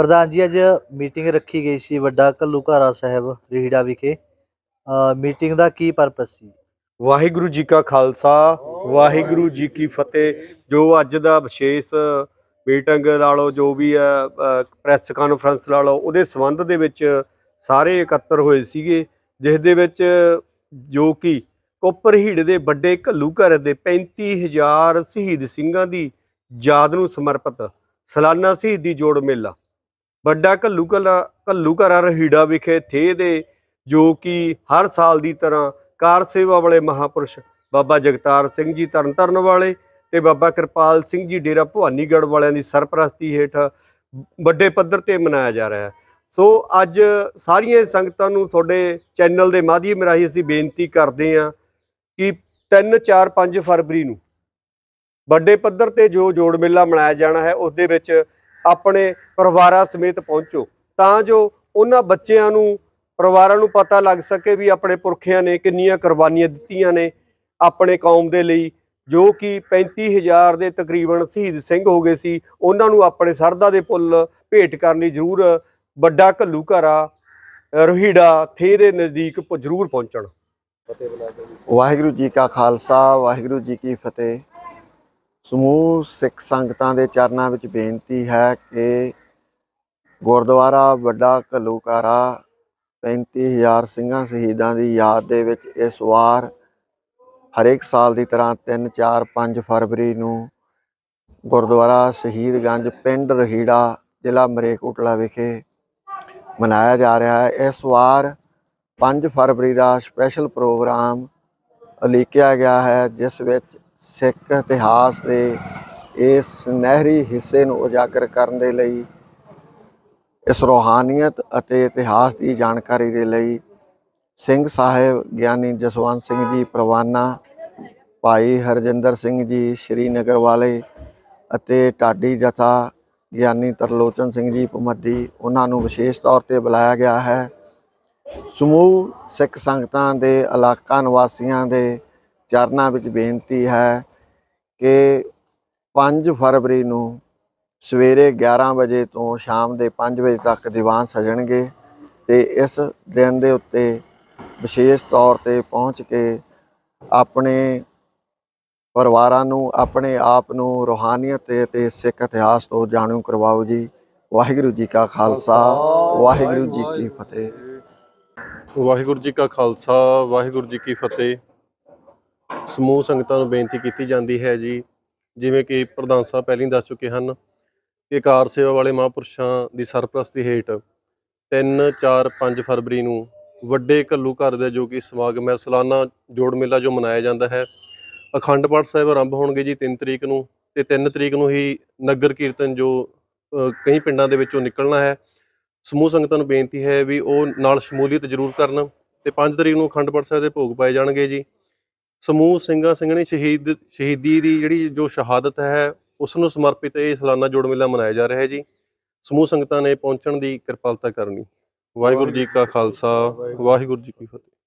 ਪ੍ਰਧਾਨ ਜੀ, ਅੱਜ ਮੀਟਿੰਗ ਰੱਖੀ ਗਈ ਸੀ ਵੱਡਾ ਘੱਲੂਘਾਰਾ ਸਾਹਿਬ ਰੀੜਾ ਵਿਖੇ। ਮੀਟਿੰਗ ਦਾ ਕੀ ਪਰਪਸ ਸੀ? ਵਾਹਿਗੁਰੂ ਜੀ ਕਾ ਖਾਲਸਾ, ਵਾਹਿਗੁਰੂ ਜੀ ਕੀ ਫਤਿਹ। ਜੋ ਅੱਜ ਦਾ ਵਿਸ਼ੇਸ਼ ਮੀਟਿੰਗ ਲਾ ਲਓ ਜੋ ਵੀ ਹੈ ਪ੍ਰੈਸ ਕਾਨਫਰੰਸ ਲਾ ਲਓ ਉਹਦੇ ਸੰਬੰਧ ਦੇ ਵਿੱਚ ਸਾਰੇ ਇਕੱਤਰ ਹੋਏ ਸੀਗੇ, ਜਿਸ ਦੇ ਵਿੱਚ ਜੋ ਕਿ ਕੋਪਰ ਹੀੜ ਦੇ ਵੱਡੇ ਘੱਲੂ ਘਰ ਦੇ 35000 ਸ਼ਹੀਦ ਸਿੰਘਾਂ ਦੀ ਯਾਦ ਨੂੰ ਸਮਰਪਿਤ ਸਾਲਾਨਾ ਸ਼ਹੀਦੀ ਜੋੜ ਮੇਲਾ। ਵੱਡਾ ਘੱਲੂ ਘਲਾ ਘੱਲੂ ਘਰਾ ਰਹੀੜਾ ਵਿਖੇ ਥੇ ਦੇ, ਜੋ ਕਿ ਹਰ ਸਾਲ ਦੀ ਤਰ੍ਹਾਂ ਕਾਰ ਸੇਵਾ ਵਾਲੇ ਮਹਾਪੁਰਸ਼ ਬਾਬਾ ਜਗਤਾਰ ਸਿੰਘ ਜੀ ਤਰਨਤਾਰਨ ਵਾਲੇ ਤੇ ਬਾਬਾ ਕਿਰਪਾਲ ਸਿੰਘ ਜੀ ਡੇਰਾ ਭਵਾਨੀਗੜ੍ਹ ਵਾਲਿਆਂ ਦੀ ਸਰਪ੍ਰਸਤੀ ਹੇਠ ਵੱਡੇ ਪੱਧਰ ਤੇ ਮਨਾਇਆ ਜਾ ਰਿਹਾ ਹੈ। ਸੋ ਅੱਜ ਸਾਰੀਆਂ ਸੰਗਤਾਂ ਨੂੰ ਤੁਹਾਡੇ ਚੈਨਲ ਦੇ ਮਾਧਿਅਮ ਰਾਹੀਂ ਅਸੀਂ ਬੇਨਤੀ ਕਰਦੇ ਹਾਂ ਕਿ 3 4 5 ਫਰਵਰੀ ਨੂੰ ਵੱਡੇ ਪੱਧਰ ਤੇ ਜੋ ਜੋੜ ਮੇਲਾ ਮਨਾਇਆ ਜਾਣਾ ਹੈ, ਉਸ ਦੇ ਵਿੱਚ ਆਪਣੇ ਪਰਿਵਾਰਾਂ ਸਮੇਤ ਪਹੁੰਚੋ, ਤਾਂ ਜੋ ਉਹਨਾਂ ਬੱਚਿਆਂ ਨੂੰ, ਪਰਿਵਾਰਾਂ ਨੂੰ ਪਤਾ ਲੱਗ ਸਕੇ ਵੀ ਆਪਣੇ ਪੁਰਖਿਆਂ ਨੇ ਕਿੰਨੀਆਂ ਕੁਰਬਾਨੀਆਂ ਦਿੱਤੀਆਂ ਨੇ ਆਪਣੇ ਕੌਮ ਦੇ ਲਈ, ਜੋ ਕਿ 35000 ਦੇ ਤਕਰੀਬਨ ਸ਼ਹੀਦ ਸਿੰਘ ਹੋ ਗਏ ਸੀ, ਉਹਨਾਂ ਨੂੰ ਆਪਣੇ ਸਰਦਾ ਦੇ ਪੁੱਲ ਭੇਟ ਕਰਨ ਲਈ ਜ਼ਰੂਰ, ਵੱਡਾ ਘੱਲੂ ਘਰਾ ਰੋਹੀੜਾ ਥੇ ਦੇ ਨਜ਼ਦੀਕ ਜ਼ਰੂਰ ਪਹੁੰਚਣ। ਵਾਹਿਗੁਰੂ ਜੀ ਕਾ ਖਾਲਸਾ, ਵਾਹਿਗੁਰੂ ਜੀ ਕੀ ਫਤਿਹ। ਸਮੂਹ ਸਿੱਖ ਸੰਗਤਾਂ ਦੇ ਚਰਨਾਂ ਵਿੱਚ ਬੇਨਤੀ ਹੈ ਕਿ ਗੁਰਦੁਆਰਾ ਵੱਡਾ ਘੱਲੂਕਾਰਾ 35000 ਸਿੰਘਾਂ ਸ਼ਹੀਦਾਂ ਦੀ ਯਾਦ ਦੇ ਵਿੱਚ ਇਸ ਵਾਰ ਹਰੇਕ ਸਾਲ ਦੀ ਤਰ੍ਹਾਂ 3 4 5 ਫਰਵਰੀ ਨੂੰ ਗੁਰਦੁਆਰਾ ਸ਼ਹੀਦਗੰਜ ਪਿੰਡ ਰਹੀੜਾ ਜ਼ਿਲ੍ਹਾ ਮਰੇਕੋਟਲਾ ਵਿਖੇ ਮਨਾਇਆ ਜਾ ਰਿਹਾ ਹੈ। ਇਸ ਵਾਰ 5 ਫਰਵਰੀ ਦਾ ਸਪੈਸ਼ਲ ਪ੍ਰੋਗਰਾਮ ਉਲੀਕਿਆ ਗਿਆ ਹੈ, ਜਿਸ ਵਿੱਚ ਸਿੱਖ ਇਤਿਹਾਸ ਦੇ ਇਸ ਨਹਿਰੀ ਹਿੱਸੇ ਨੂੰ ਉਜਾਗਰ ਕਰਨ ਦੇ ਲਈ, ਇਸ ਰੋਹਾਨੀਅਤ ਅਤੇ ਇਤਿਹਾਸ ਦੀ ਜਾਣਕਾਰੀ ਦੇ ਲਈ ਸਿੰਘ ਸਾਹਿਬ ਗਿਆਨੀ ਜਸਵੰਤ ਸਿੰਘ ਜੀ ਪ੍ਰਵਾਨਾ, ਭਾਈ ਹਰਜਿੰਦਰ ਸਿੰਘ ਜੀ ਸ਼੍ਰੀਨਗਰ ਵਾਲੇ ਅਤੇ ਢਾਡੀ ਜਥਾ ਗਿਆਨੀ ਤਰਲੋਚਨ ਸਿੰਘ ਜੀ ਭਮੱਦੀ, ਉਹਨਾਂ ਨੂੰ ਵਿਸ਼ੇਸ਼ ਤੌਰ ਤੇ ਬੁਲਾਇਆ ਗਿਆ ਹੈ। ਸਮੂਹ ਸਿੱਖ ਸੰਗਤਾਂ ਦੇ ਇਲਾਕਾ ਨਿਵਾਸੀਆਂ ਦੇ ਚਰਨਾਂ ਵਿੱਚ ਬੇਨਤੀ ਹੈ ਕਿ 5 ਫਰਵਰੀ ਨੂੰ ਸਵੇਰੇ 11 ਵਜੇ ਤੋਂ ਸ਼ਾਮ ਦੇ 5 ਵਜੇ ਤੱਕ ਦੀਵਾਨ ਸਜਣਗੇ ਤੇ ਇਸ ਦਿਨ ਦੇ ਉੱਤੇ ਵਿਸ਼ੇਸ਼ ਤੌਰ ਤੇ ਪਹੁੰਚ ਕੇ ਆਪਣੇ ਪਰਿਵਾਰਾਂ ਨੂੰ, ਆਪਣੇ ਆਪ ਨੂੰ ਰੋਹਾਨੀਅਤ ਤੇ- ਸਿੱਖ ਇਤਿਹਾਸ ਤੋਂ ਜਾਣੂ ਕਰਵਾਓ ਜੀ। ਵਾਹਿਗੁਰੂ ਜੀ ਕਾ ਖਾਲਸਾ, ਵਾਹਿਗੁਰੂ ਜੀ ਕੀ ਫਤਿਹ। ਵਾਹਿਗੁਰੂ ਜੀ ਕਾ ਖਾਲਸਾ, ਵਾਹਿਗੁਰੂ ਜੀ ਕੀ ਫਤਿਹ। ਸਮੂਹ ਸੰਗਤਾਂ ਨੂੰ ਬੇਨਤੀ ਕੀਤੀ ਜਾਂਦੀ ਹੈ ਜੀ, ਜਿਵੇਂ ਕਿ ਪ੍ਰਧਾਨ ਸਾਹਿਬ ਪਹਿਲਾਂ ਹੀ ਦੱਸ ਚੁੱਕੇ ਹਨ ਕਿ ਕਾਰ ਸੇਵਾ ਵਾਲੇ ਮਹਾਂਪੁਰਸ਼ਾਂ ਦੀ ਸਰਪ੍ਰਸਤੀ ਹੇਠ 3 4 5 ਫਰਵਰੀ ਨੂੰ ਵੱਡੇ ਘੱਲੂ ਘਰ ਦੇ ਜੋ ਕਿ ਸਮਾਗਮ ਹੈ, ਸਾਲਾਨਾ ਜੋੜ ਮੇਲਾ ਜੋ ਮਨਾਇਆ ਜਾਂਦਾ ਹੈ, ਅਖੰਡ ਪਾਠ ਸਾਹਿਬ ਆਰੰਭ ਹੋਣਗੇ ਜੀ 3 ਤਰੀਕ ਨੂੰ ਤੇ 3 ਤਰੀਕ ਨੂੰ ਹੀ ਨਗਰ ਕੀਰਤਨ ਜੋ ਕਈ ਪਿੰਡਾਂ ਦੇ ਵਿੱਚੋਂ ਨਿਕਲਣਾ ਹੈ। ਸਮੂਹ ਸੰਗਤਾਂ ਨੂੰ ਬੇਨਤੀ ਹੈ ਵੀ ਉਹ ਨਾਲ ਸ਼ਮੂਲੀਅਤ ਜ਼ਰੂਰ ਕਰਨ ਤੇ 5 ਤਰੀਕ ਨੂੰ ਅਖੰਡ ਪਾਠ ਸਾਹਿਬ ਦੇ ਭੋਗ ਪਾਏ ਜਾਣਗੇ ਜੀ। ਸਮੂਹ ਸਿੰਘਾਂ ਸਿੰਘਣੀ ਸ਼ਹੀਦ, ਸ਼ਹੀਦੀ ਦੀ ਜਿਹੜੀ ਜੋ ਸ਼ਹਾਦਤ ਹੈ ਉਸ ਨੂੰ ਸਮਰਪਿਤ ਇਹ ਸਾਲਾਨਾ ਜੋੜ ਮੇਲਾ ਮਨਾਇਆ ਜਾ ਰਿਹਾ ਹੈ ਜੀ। ਸਮੂਹ ਸੰਗਤਾਂ ਨੇ ਪਹੁੰਚਣ ਦੀ ਕਿਰਪਾਲਤਾ ਕਰਨੀ। ਵਾਹਿਗੁਰੂ ਜੀ ਕਾ ਖਾਲਸਾ, ਵਾਹਿਗੁਰੂ ਜੀ ਕੀ ਫਤਿਹ।